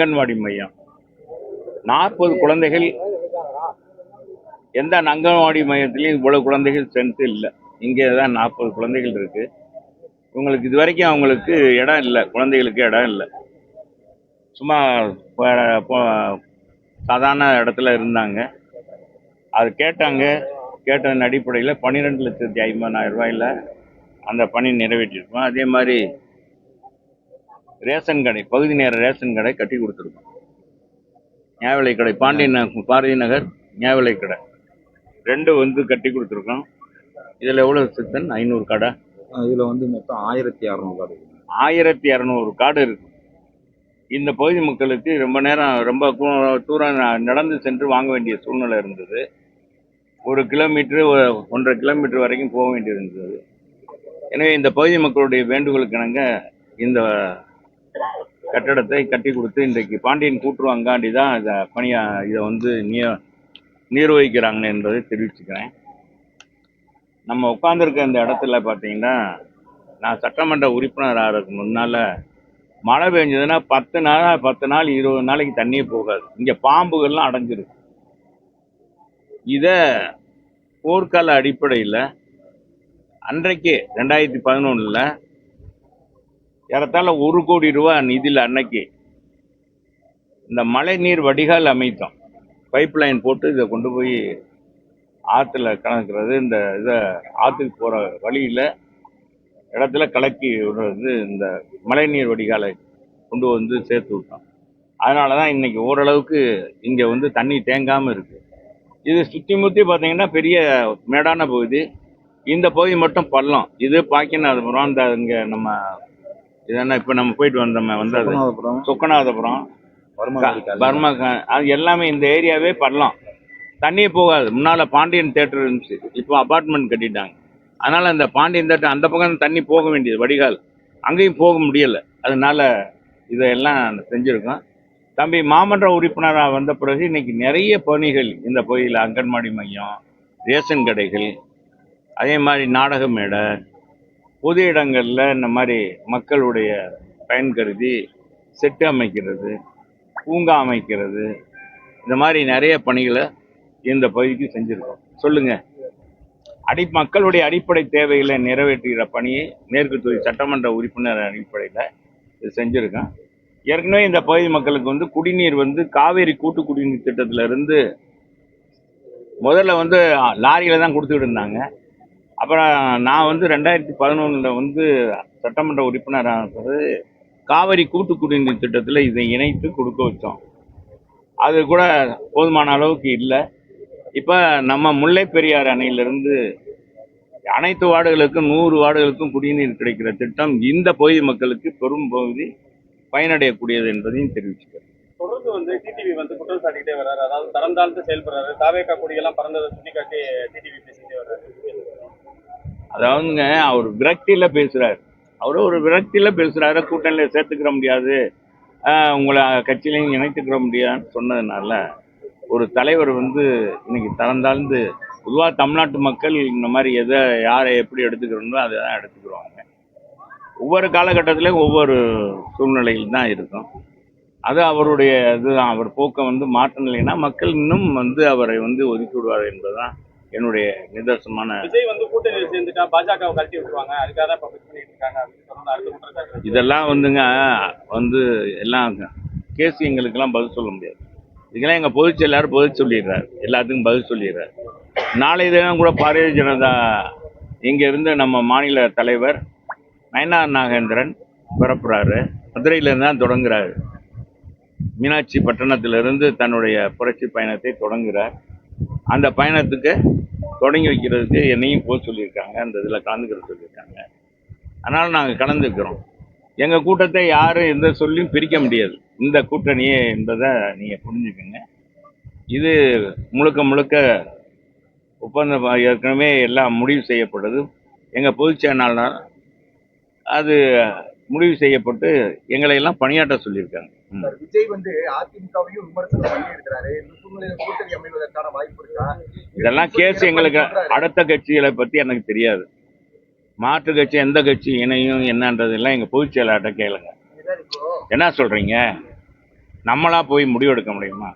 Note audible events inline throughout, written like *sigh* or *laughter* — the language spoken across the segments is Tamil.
அங்கன்வாடி மையம். நாற்பது குழந்தைகள். எந்த அங்கன்வாடி மையத்திலையும் இவ்வளோ குழந்தைகள் ஸ்ட்ரென்த் இல்லை. இங்கே தான் நாற்பது குழந்தைகள் இருக்கு. இவங்களுக்கு இது வரைக்கும் அவங்களுக்கு இடம் இல்லை. குழந்தைகளுக்கு இடம் இல்லை. சும்மா சாதாரண இடத்துல இருந்தாங்க. அது கேட்டாங்க. கேட்டதன் அடிப்படையில் பன்னிரெண்டு லட்சத்தி ஐம்பதாயிரம் ரூபாயில் அந்த பணி நிறைவேற்றிருக்கோம். அதே மாதிரி ரேஷன் கடை பகுதி நேர ரேஷன் கடை கட்டி கொடுத்துருக்கோம். நியாய கடை பாண்டியன் பாரதி நகர் நியாய கடை. ரெண்டு வந்து கட்டி கொடுத்துருக்கோம். இதில் எவ்வளோ சித்தன்? ஐநூறு கடை. இதுல வந்து மொத்தம் ஆயிரத்தி அறநூறு கார்டு. ஆயிரத்தி இரநூறு காடு இருக்கு. இந்த பகுதி மக்களுக்கு ரொம்ப நேரம் ரொம்ப தூரம் நடந்து சென்று வாங்க வேண்டிய சூழ்நிலை இருந்தது. ஒரு கிலோமீட்டர் ஒன்றரை கிலோமீட்டர் வரைக்கும் போக வேண்டியிருந்தது. எனவே இந்த பகுதி மக்களுடைய வேண்டுகோளுக்கு இணங்க இந்த கட்டடத்தை கட்டி கொடுத்து இன்றைக்கு பாண்டியன் கூட்டுறவு தான் இதை பணியா இதை வந்து நிய நிர்வகிக்கிறாங்க என்பதை தெரிவிச்சுக்கிறேன். நம்ம உட்காந்துருக்க இந்த இடத்துல பார்த்தீங்கன்னா நான் சட்டமன்ற உறுப்பினர் ஆகிறதுக்கு முன்னால் மழை பெஞ்சதுன்னா பத்து நாள் பத்து நாள் இருபது நாளைக்கு தண்ணியே போகாது. இங்கே பாம்புகள்லாம் அடைஞ்சிருக்கு. இதை போர்க்கால அடிப்படையில் அன்றைக்கே ரெண்டாயிரத்தி பதினொன்றில் ஏறத்தாழ ஒரு கோடி ரூபா நிதியில் அன்னைக்கு இந்த மழை நீர் வடிகால் அமைத்தோம். பைப் லைன் போட்டு இதை கொண்டு போய் ஆற்றுல கலக்கிறது. இந்த இதை ஆற்றுக்கு போகிற வழியில் இடத்துல கலக்கி விடுறது இந்த மழைநீர் வடிகாலை கொண்டு வந்து சேர்த்து விட்டோம். அதனால தான் இன்றைக்கி ஓரளவுக்கு இங்கே வந்து தண்ணி தேங்காமல் இருக்குது இது சுற்றி முற்றி பார்த்தீங்கன்னா பெரிய மேடான பகுதி. இந்த பகுதி மட்டும் பள்ளம். இது பாக்கியநாதபுரம் இந்த இங்கே நம்ம இது என்ன இப்போ நம்ம போயிட்டு வந்தோமே வந்து அது சொக்கநாதபுரம். பர்மா அது எல்லாமே இந்த ஏரியாவே பள்ளம் தண்ணியே போகாது. முன்னால பாண்டியன் தேட்டர் இருந்துச்சு. இப்போ அபார்ட்மெண்ட் கட்டிட்டாங்க. அதனால அந்த பாண்டியன் தேட்டர் அந்த பக்கம் தண்ணி போக வேண்டியது வடிகால். அங்கேயும் போக முடியல. அதனால இதையெல்லாம் செஞ்சுருக்கோம். தம்பி மாமன்ற உறுப்பினராக வந்த பிறகு இன்னைக்கு நிறைய பணிகள் இந்த பகுதியில் அங்கன்வாடி மையம் ரேஷன் கடைகள் அதே மாதிரி நாடக மேடை பொது இடங்களில் இந்த மாதிரி மக்களுடைய பயன் கருதி செட்டு அமைக்கிறது பூங்கா அமைக்கிறது இந்த மாதிரி நிறைய பணிகளை இந்த பகுதிக்கு செஞ்சுருக்கோம். சொல்லுங்கள் அடி மக்களுடைய அடிப்படை தேவைகளை நிறைவேற்றுகிற பணியை மேற்கு தொகுதி சட்டமன்ற உறுப்பினர் அடிப்படையில் இது செஞ்சுருக்கோம். ஏற்கனவே இந்த பகுதி மக்களுக்கு வந்து குடிநீர் வந்து காவேரி கூட்டு குடிநீர் திட்டத்திலிருந்து முதல்ல வந்து லாரியில் தான் கொடுத்துக்கிட்டு இருந்தாங்க. அப்புறம் நான் வந்து ரெண்டாயிரத்தி பதினொன்றில் வந்து சட்டமன்ற உறுப்பினராக பிறகு காவிரி கூட்டு குடிநீர் திட்டத்தில் இதை இணைத்து கொடுக்க வச்சோம். அது கூட போதுமான அளவுக்கு இல்லை. இப்போ நம்ம முல்லை பெரியார் அணையிலிருந்து அனைத்து வார்டுகளுக்கும் நூறு வார்டுகளுக்கும் குடிநீர் கிடைக்கிற திட்டம் இந்த பகுதி மக்களுக்கு பெரும் பகுதி பயனடையக்கூடியது என்பதையும் தெரிவிச்சுக்கிறேன். தொடர்ந்து வந்து டிடிவி வந்து குற்றம் சாட்டிக்கிட்டே வர்றாரு. அதாவது தரம் தாழ்ந்து செயல்படுறாரு. தாவேக்கா கொடியெல்லாம் பறந்ததை சுட்டி காட்டி டிடிவி பேசிக்கிட்டே வர்றாரு. அதாவதுங்க அவர் விரக்தியில் பேசுகிறார் அவர் ஒரு விரக்தியில் பேசுறாரு. கூட்டணியில் சேர்த்துக்கிற முடியாது. உங்களை கட்சியிலையும் இணைத்துக்கிற முடியாதுன்னு சொன்னதுனால ஒரு தலைவர் வந்து இன்னைக்கு தளர்ந்தாழ்ந்து பொதுவாக தமிழ்நாட்டு மக்கள் இந்த மாதிரி எதை யாரை எப்படி எடுத்துக்கிறோமோ அதை தான் எடுத்துக்கிறோங்க ஒவ்வொரு காலகட்டத்திலையும் ஒவ்வொரு சூழ்நிலையில் தான் இருக்கும். அது அவருடைய இதுதான் அவர் போக்கை வந்து மாற்றலைன்னா மக்கள் இன்னும் வந்து அவரை வந்து ஒதுக்கி விடுவார் என்பதுதான் என்னுடைய நிதர்சனமான வந்து கூட்டணியில் சேர்ந்துட்டா பாஜகவை கழட்டி விட்டுருவாங்க. அதுக்காக தான் இப்போ பண்ணிட்டு இருக்காங்க இதெல்லாம் வந்துங்க வந்து எல்லாம் கேஸ் எங்களுக்கெல்லாம் பதில் சொல்ல முடியாது. இதுக்கெல்லாம் எங்கள் பொதுச் செயலாளர் பதில் சொல்லிடுறாரு. எல்லாத்துக்கும் பதில் சொல்லிடுறாரு. நாளை தினம் கூட பாரதிய ஜனதா இங்கே இருந்த நம்ம மாநில தலைவர் நயனார் நாகேந்திரன் பிறப்புறாரு. மதுரையிலேருந்து தான் தொடங்குறாரு. மீனாட்சி பட்டணத்திலிருந்து தன்னுடைய புரட்சி பயணத்தை தொடங்குறார். அந்த பயணத்துக்கு தொடங்கி வைக்கிறதுக்கு என்னையும் போக சொல்லியிருக்காங்க அந்த இதில் கலந்துக்கிற சொல்லியிருக்காங்க. அதனால் நாங்கள் கலந்துக்கிறோம். எங்கள் கூட்டத்தை யாரும் எந்த சொல்லியும் பிரிக்க முடியாது. இந்த கூட்டணியே என்பதை நீங்கள் புரிஞ்சுக்கோங்க. இது முழுக்க முழுக்க ஒப்பந்தம் ஏற்கனவே எல்லாம் முடிவு செய்யப்பட்டது. எங்கள் பொதுச் செயலாளர் அது முடிவு செய்யப்பட்டு எங்களை எல்லாம் பணியாற்ற சொல்லியிருக்காங்க. விஜய் வந்து அதிமுகவையும் விமர்சனம் பண்ணி இருக்கிறாரு கூட்டணி அமைவதற்கான வாய்ப்பு இருக்கா? இதெல்லாம் கேஸ் எங்களுக்கு அடுத்த கட்சிகளை பற்றி எனக்கு தெரியாது. மாற்று கட்சி எந்த கட்சி இணையும் என்னன்றதெல்லாம் எங்கள் பொதுச் செயலாளர்கிட்ட கேளுங்க. என்ன சொல்கிறீங்க நம்மளா போய் முடிவெடுக்க முடியுமா?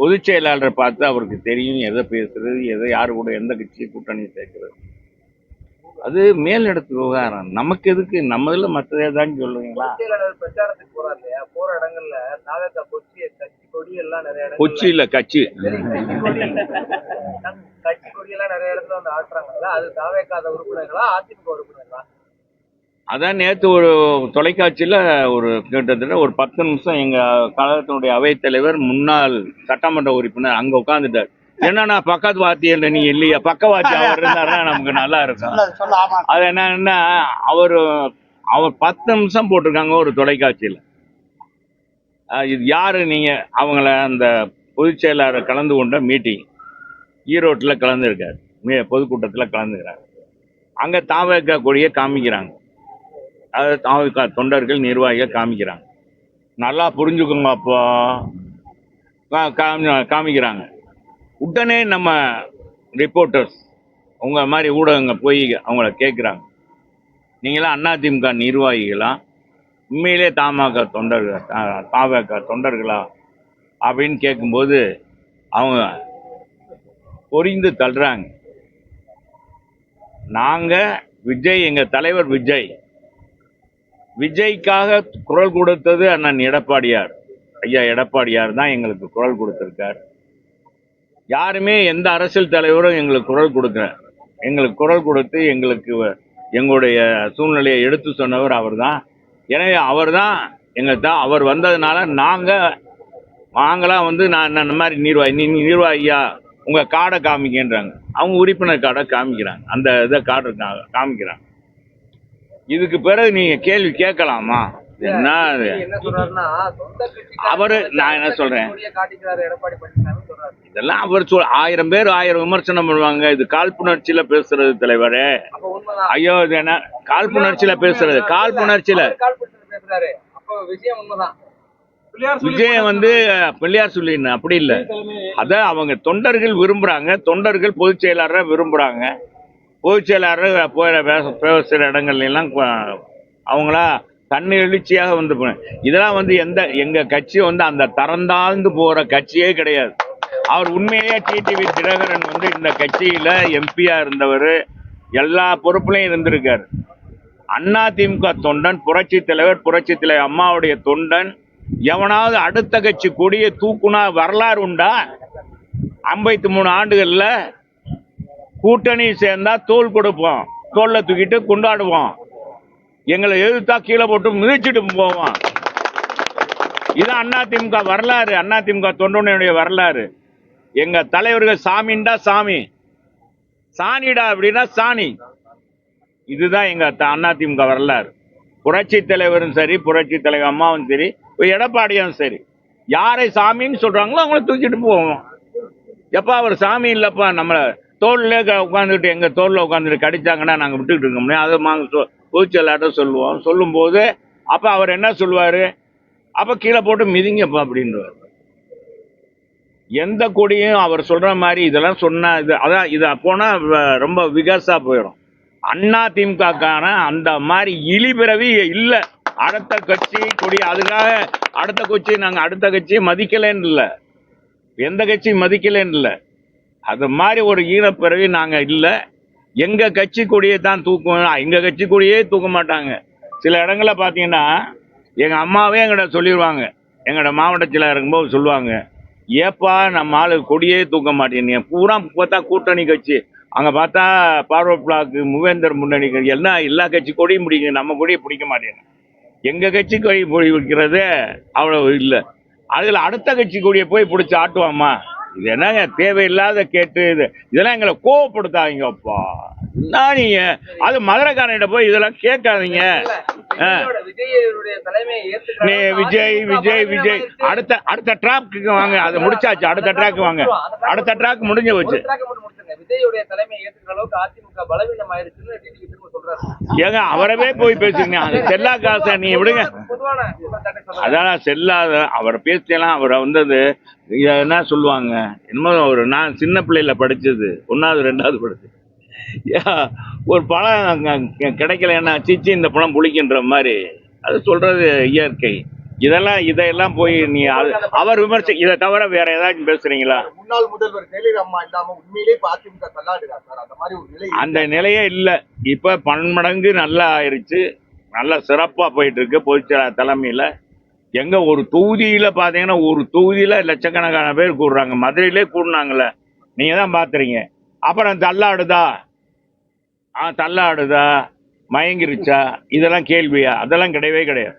பொதுச் செயலாளரை பார்த்து அவருக்கு தெரியும் எதை பேசுறது எதை யாரு கூட எந்த கட்சி கூட்டணி சேர்க்கிறது. அது மேலிடத்து விவகாரம். நமக்கு எதுக்கு? நம்ம இதில் மற்ற ஏதான்னு சொல்லுவீங்களா பிரச்சாரத்துக்கு போறாரு இல்லையா? போற இடங்கள்ல தாவேக்கா கொச்சி கட்சி கொடி எல்லாம் நிறைய கொச்சி இல்லை கட்சி. கட்சி கொடி. எல்லாம் நிறைய இடத்துல வந்து ஆட்டுறாங்கல்ல? அது தாவேக்காத உறுப்பினர்களா அதிமுக உறுப்பினர்களா? அதான் நேற்று ஒரு தொலைக்காட்சியில் ஒரு கிட்டத்தட்ட ஒரு பத்து நிமிஷம் எங்கள் கழகத்தினுடைய அவைத்தலைவர் முன்னாள் சட்டமன்ற உறுப்பினர் அங்கே உட்காந்துட்டார் என்னன்னா பக்கத்து வாத்தியில் நீ இல்லையா. பக்க வாத்தி அவர் இருந்தாருன்னா நமக்கு நல்லா இருக்கும். அது என்னன்னா அவர் அவர் பத்து நிமிஷம் போட்டிருக்காங்க ஒரு தொலைக்காட்சியில். இது யாரு நீங்க? அவங்கள அந்த பொதுச் செயலாளர் கலந்து கொண்ட மீட்டிங். ஈரோட்டில் கலந்துருக்காரு. மீ- பொதுக்கூட்டத்தில் கலந்துக்கிறாங்க அங்கே தாவக கொடியை காமிக்கிறாங்க. அது தாவக தொண்டர்கள் நிர்வாகிகள் காமிக்கிறாங்க. நல்லா புரிஞ்சுக்கோங்க அப்போ காமி- காமிக்கிறாங்க. உடனே நம்ம ரிப்போர்ட்டர்ஸ் உங்கள் மாதிரி ஊடகங்க போய் அவங்கள கேட்குறாங்க நீங்களாம் அதிமுக நிர்வாகிகளா? உண்மையிலே தமாக தொண்டர்கள் தாவக தொண்டர்களா? அப்படின்னு கேட்கும்போது அவங்க பொரிந்து தள்ளுறாங்க. நாங்கள் விஜய் எங்கள் தலைவர் விஜய். விஜய்க்காக குரல் கொடுத்தது அண்ணன் எடப்பாடியார். ஐயா எடப்பாடியார் தான் எங்களுக்கு குரல் கொடுத்துருக்கார். யாருமே எந்த அரசியல் தலைவரும் எங்களுக்கு குரல் கொடுக்கல. எங்களுக்கு குரல் கொடுத்து எங்களுக்கு வ- எங்களுடைய சூழ்நிலையை எடுத்து சொன்னவர் அவர்தான். எனவே அவர் தான் தான் அவர் வந்ததுனால நாங்கள் நாங்களாம் வந்து நான் இந்த மாதிரி நிர்வாகி நீ நிர்வாகியா? உங்கள் கார்டை காமிக்கின்றாங்க. அவங்க உறுப்பினர் கார்டை காமிக்கிறாங்க. அந்த இதை கார்டு காமிக்கிறாங்க. இதுக்கு பிறகு நீங்கள் கேள்வி கேட்கலாமா? என்ன? அவரு நான் என்ன சொல்றேன்? இதெல்லாம் அவர் சொல் ஆயிரம் பேர் ஆயிரம் விமர்சனம் பண்ணுவாங்க. இது காழ்ப்புணர்ச்சியில பேசுறது தலைவரே. அப்ப உண்மைதான். ஐயோ இது என்ன? காழ்ப்புணர்ச்சியில பேசுறது காழ்ப்புணர்ச்சியில. அவர் காழ்ப்புணர்ச்சியில பேசுறாரு. அப்ப விஷயம் உண்மைதான். விஜயம் வந்து பிள்ளையார் சொல்லி அப்படி இல்லை. அத அவங்க தொண்டர்கள் விரும்புறாங்க. தொண்டர்கள் பொதுச் செயலாளரை விரும்புறாங்க. பொதுச் செயலாளர் போய் பேச- பேசுற இடங்கள்ல எல்லாம் கொ- அவங்களா தன்னை எழுச்சியாக வந்து இதெல்லாம் வந்து எந்த எங்க கட்சி வந்து அந்த தரந்தாழ்ந்து போற கட்சியே கிடையாது. அவர் உண்மையிலேயே டிடிவி தினகரன் வந்து இந்த கட்சியில எம்பியா இருந்தவர். எல்லா பொறுப்புலையும் இருந்திருக்காரு. அண்ணா திமுக தொண்டன் புரட்சி தலைவர் புரட்சி தலைவர் அம்மாவுடைய தொண்டன். எவனாவது அடுத்த கட்சி கொடியை தூக்குனா வரலாறு உண்டா? ஐம்பத்தி மூணு ஆண்டுகள்ல கூட்டணி சேர்ந்தா தோல் கொடுப்போம். தோல்ல தூக்கிட்டு கொண்டாடுவோம். எங்களை எழுத்தா கீழே போட்டு மிதிச்சுட்டு போவோம். இது அதிமுக வரலாறு அதிமுக தொண்டனுடைய வரலாறு. எங்க தலைவர்கள் சாமின்டா சாமி. சாணிடா அப்படின்னா சாணி. இதுதான் எங்க அதிமுக வரலாறு. புரட்சி தலைவரும் சரி புரட்சி தலைவர் அம்மாவும் சரி எடப்பாடியும் சரி. யாரை சாமின்னு சொல்றாங்களோ அவங்கள தூக்கிட்டு போவோம். எப்பா அவர் சாமி இல்லப்பா நம்மளை தோல்ல உட்காந்துக்கிட்டு எங்க தோல்ல உட்காந்துட்டு கடிச்சாங்கன்னா நாங்க விட்டுக்கிட்டு இருக்க முடியும். அதை நாங்க சொல்லுவோம். சொல்லும்போது அப்போ அவர் என்ன சொல்லுவார்? அப்போ கீழே போட்டு மிதிங்கப்பா அப்படின்றார் எந்த கொடியும் அவர் சொல்கிற மாதிரி இதெல்லாம் சொன்னால் இது அதான் இதை போனால் ரொம்ப விகாசாக போயிடும். அண்ணா திமுகக்கான அந்த மாதிரி இழிபிறவி இல்லை. அடுத்த கட்சி கொடி அதுக்காக அடுத்த கட்சி நாங்கள் அடுத்த கட்சியை மதிக்கலன்னு இல்லை. எந்த கட்சியும் மதிக்கலன்னு இல்லை. அது மாதிரி ஒரு ஈனப்பிறவி நாங்கள் இல்லை. எங்க கட்சி கொடியை தான் தூக்குவோம் எங்க கட்சி கொடியே தூக்க மாட்டாங்க. சில இடங்களில் பார்த்தீங்கன்னா எங்க அம்மாவே எங்கிட்ட சொல்லிடுவாங்க எங்களோட மாவட்ட செயலாளர் இருக்கும்போது சொல்லுவாங்க ஏப்பா நம்ம ஆளு கொடியே தூக்க மாட்டேங்க பூரா பார்த்தா கூட்டணி கட்சி. அங்கே பார்த்தா பார்வர்ட் பிளாக் மூவேந்தர் முன்னணி எல்லாம் எல்லா கட்சி கொடியும் பிடிக்கும் நம்ம கொடியை பிடிக்க மாட்டேங்க எங்கள் கட்சி கொடி பிடிக்கிறது அவ்வளோ இல்லை. அதில் அடுத்த கட்சி கொடியை போய் பிடிச்சி ஆட்டுவாம்மா. இது என்னங்க? தேவையில்லாத கேட்டு இது. இதெல்லாம் எங்களை கோவப்படுத்தாதீங்கப்பா என்ன நீங்க? அது மதுரைக்காரன்கிட்ட போய் இதெல்லாம் கேட்காதீங்க. நீ. விஜய் விஜய் விஜய். அடுத்த அடுத்த ட்ராக்கு வாங்க. அது முடிச்சாச்சு. அடுத்த ட்ராக் வாங்க. அடுத்த ட்ராக் முடிஞ்சு போச்சு. விஜயுடைய தலைமையை அளவுக்கு அதிமுக பலவீனம் ஆயிருச்சுன்னு ஏங்க அவரவே போய் பேசுங்க. அது செல்லா காசை நீ விடுங்க. அதான் செல்லாத அவர் பேச்செல்லாம் அவரை வந்தது இத என்ன சொல்லுவாங்க? என்னமோ ஒரு நான் சின்ன பிள்ளையில படிச்சது. ஒன்னாவது ரெண்டாவது படிச்சது. ஏ, ஒரு பழம் கிடைக்கலன்னா சிச்சி இந்த பழம் புளிக்கின்ற மாதிரி. அது சொல்றது இயற்கை. இதெல்லாம் இதையெல்லாம் போய் நீ அவர் விமர்சி இதை தவிர வேற ஏதாச்சும் பேசுறீங்களா? முன்னாள் முதல்வர் ஜெயலலிதா அம்மா இல்லாம உண்மையிலே அதிமுக தள்ளாடுதா சார்? அந்த மாதிரி ஒரு நிலை அந்த நிலையே இல்லை. இப்போ பன்மடங்கு நல்லா ஆயிருச்சு. நல்லா சிறப்பாக போயிட்டு இருக்கு பொதுச்செயலாளர் தலைமையில். எங்க ஒரு தொகுதியில பாத்தீங்கன்னா ஒரு தொகுதியில லட்சக்கணக்கான பேர் கூடுறாங்க. மதுரையிலே கூடுனாங்கல்ல. நீங்க தான் பாத்துறீங்க அப்புறம் தள்ளாடுதா? ஆ தள்ளாடுதா? மயங்கிருச்சா? இதெல்லாம் கேள்வியா? அதெல்லாம் கிடையவே கிடையாது.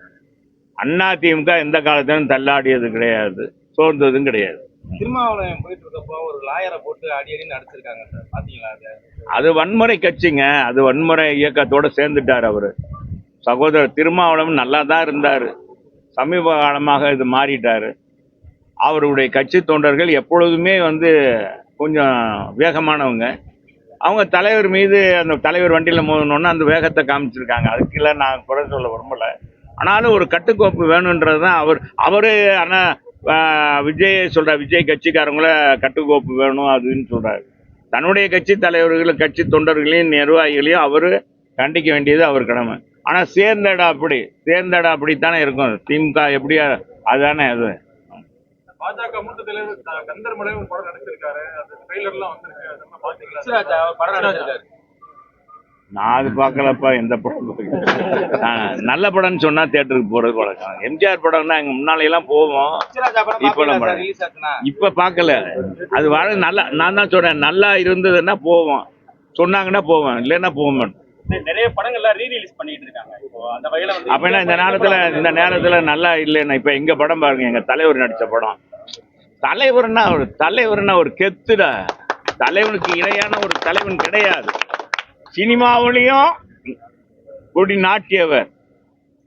அண்ணா திமுக எந்த காலத்திலும் தள்ளாடியது கிடையாது. சோர்ந்ததும் கிடையாது. திருமாவளவன் போயிட்டு இருக்கப்போ ஒரு லாயரை போட்டு அடி அடி நடிச்சிருக்காங்க சார். பாத்தீங்களா அது? அது வன்முறை கட்சிங்க. அது வன்முறை இயக்கத்தோட சேர்ந்துட்டார் அவரு. சகோதரர் திருமாவளவன் நல்லா தான் இருந்தார். சமீப காலமாக இது மாறிட்டாரு. அவருடைய கட்சி தொண்டர்கள் எப்பொழுதுமே வந்து கொஞ்சம் வேகமானவங்க. அவங்க தலைவர் மீது அந்த தலைவர் வண்டியில் மோதணுன்னு அந்த வேகத்தை காமிச்சிருக்காங்க. அதுக்கெல்லாம் நான் குறை சொல்ல விரும்பலை. ஆனாலும் ஒரு கட்டுக்கோப்பு வேணுன்றது தான் அவர் அவர் ஆனால் விஜய் சொல்கிற விஜய் கட்சிக்காரங்கள கட்டுக்கோப்பு வேணும் அதுன்னு சொல்கிறாரு தன்னுடைய கட்சி தலைவர்களும் கட்சி தொண்டர்களையும் நிர்வாகிகளையும் அவர் கண்டிக்க வேண்டியது அவர் கடமை. ஆனால் சேர்ந்த இடம் அப்படி சேர்ந்த இடம் அப்படித்தானே இருக்கும். திமுக எப்படியா அதுதானே அது. பாஜக மூத்த தலைவர் க- கந்தர் மலை ஒரு படம் நடிச்சிருக்காரு. அந்த ட்ரெய்லர்லாம் வந்திருக்கு. பாத்தீங்களா படம் நடிச்சிருக்காரு. நான் அது பார்க்கலப்பா எந்த படம் நல்ல படம்னு சொன்னா தியேட்டருக்கு போறது பழக்கம் எம்ஜிஆர் படம்னா எங்க முன்னால எல்லாம் போவோம் இப்ப நம்ம இப்ப பார்க்கல. அது வர நல்லா நான் தான் சொல்றேன் நல்லா இருந்ததுன்னா போவோம். சொன்னாங்கன்னா போவேன் இல்லைன்னா போக மாட்டேன் நிறைய படங்கள்லாம் ரீ ரிலீஸ் பண்ணிட்டு இருக்காங்க. இப்போ அந்த வகையில வந்து அப்ப என்ன இந்த நேரத்துல இந்த நேரத்துல நல்லா இல்லைன்னா இப்ப எங்க படம் பாருங்க எங்க தலைவர் நடிச்ச படம். தலைவர்னா ஒரு தலைவர்னா ஒரு கெத்துடா. தலைவனுக்கு இணையான ஒரு தலைவன் கிடையாது. சினிமாவிலையும் கொடி நாட்டியவர்.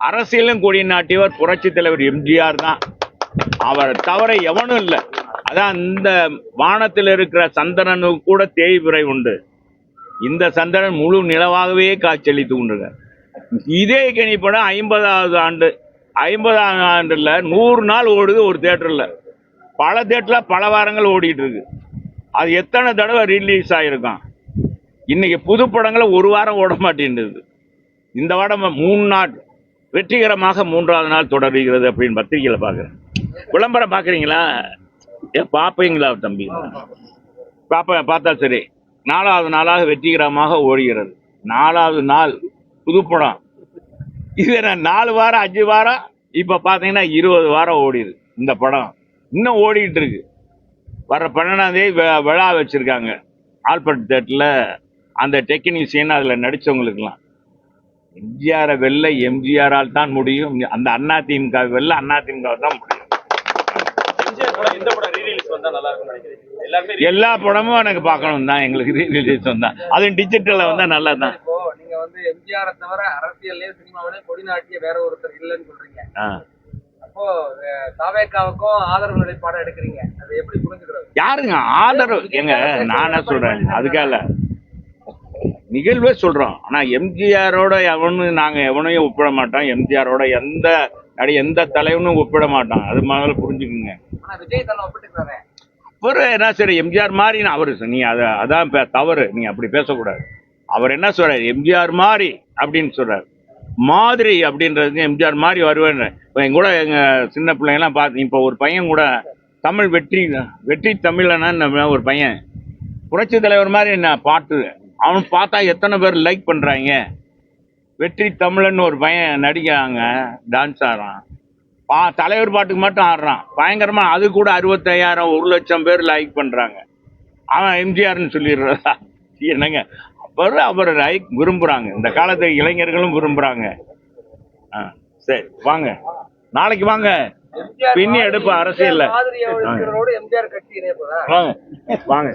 அரசியலும் கொடி நாட்டியவர். புரட்சி தலைவர் எம்ஜிஆர் தான். அவர் தவிர எவனும் இல்லை. அதான் இந்த வானத்தில் இருக்கிற சந்திரனுக்கு கூட தேய்பிறை உண்டு. இந்த சந்திரன் முழு நிலவாகவே காட்சியளித்து கொண்டிருக்க இதே கணிப்படம் ஐம்பதாவது ஆண்டு ஐம்பதாம் ஆண்டுல நூறு நாள் ஓடுது ஒரு தேட்டரில் பல தேட்டர்ல பல வாரங்கள் ஓடிட்டு இருக்கு அது எத்தனை தடவை ரிலீஸ் ஆகிருக்கும் இன்னைக்கு புது படங்களை ஒரு வாரம் ஓட மாட்டேன்றது. இந்த வாரம் மூணு நாள் வெற்றிகரமாக மூன்றாவது நாள் தொடர்கிறது அப்படின்னு பத்திரிகையில் பார்க்குறேன் விளம்பரம் பார்க்குறீங்களா ஏ பாப்பீங்களா தம்பி? பாப்ப பார்த்தா சரி. நாலாவது நாளாக வெற்றிகரமாக ஓடுகிறது. நாலாவது நாள் புதுப்படம் இது நாலு வாரம் அஞ்சு வாரம்? இப்போ பார்த்தீங்கன்னா இருபது வாரம் ஓடிது இந்த படம். இன்னும் ஓடிட்டு இருக்கு. வர பன்னெண்டாம் தேதி வி- விழா வச்சிருக்காங்க. ஆல்பர்ட் தேட்டர்ல அந்த டெக்னீஷியன் அதுல நடிச்சவங்களுக்குலாம் எம்ஜிஆரை வெல்ல எம்ஜிஆரால் தான் முடியும். அந்த அண்ணா திமுக வெல்ல அண்ணா திமுக தான் முடியும். எல்லா படமும் எனக்கு பார்க்கணும் தான். எங்களுக்கு ரிலீஸ் வந்தா. அதுவும் டிஜிட்டல்ல வந்தா நல்லா தான் நீங்க வந்து எம்ஜிஆரை தவிர அரசியல்லையும் சினிமாவிலையும் கொடி நாட்டிய வேற ஒருத்தர் இல்லைன்னு சொல்றீங்க. அஹ், தாவேக்காவுக்கும் ஆதரவு நிலைப்பாடம் எடுக்கிறீங்க. அதை எப்படி புரிஞ்சுக்கிறது? யாருங்க? ஆதரவு. எங்க நான் என்ன சொல்றேன். அதுக்காக நிகழ்வே சொல்றோம். ஆனா எம்ஜிஆரோட எவனும் நாங்க எவனையும் ஒப்பிட மாட்டோம். எம்ஜிஆரோட எந்த நடி எந்த தலைவனும் ஒப்பிட மாட்டோம். அது முதல்ல புரிஞ்சுக்குங்க. விஜய் ஒப்பிட்டுக்கிறாரு. அவரு என்ன சரி எம்ஜிஆர் மாதிரி நான் அவரு நீ அத அதான் தவறு. நீ அப்படி பேசக்கூடாது. அவர் என்ன சொல்றாரு? எம்ஜிஆர் மாதிரி அப்படின்னு சொல்றாரு. மாதிரி அப்படின்றது எம்ஜிஆர் மாதிரி வருவேன் இப்போ என் கூட எங்கள் சின்ன பிள்ளைங்கலாம் பார்த்து இப்போ ஒரு பையன் கூட தமிழ் வெற்றி வெற்றி தமிழனான்னு ஒரு பையன்? புரட்சி தலைவர் மாதிரி என்ன பாட்டு? அவன் பார்த்தா எத்தனை பேர் லைக் பண்ணுறாங்க வெற்றி தமிழன் ஒரு பையன் நடிக்கிறாங்க டான்ஸ் ஆடுறான். பா தலைவர் பாட்டுக்கு மட்டும் ஆடுறான். பயங்கரமாக அது கூட அறுபத்தையாயிரம் ஒரு லட்சம் பேர் லைக் பண்ணுறாங்க அவன் எம்ஜிஆர்னு சொல்லிடுறதா? *laughs* என்னங்க? அவர் அவர் லைக் விரும்புறாங்க. இந்த காலத்து இளைஞர்களும் விரும்புறாங்க. ஆ சரி வாங்க. நாளைக்கு வாங்க. பின்னி எடுப்பு இணைப்பதா வாங்க. வாங்க.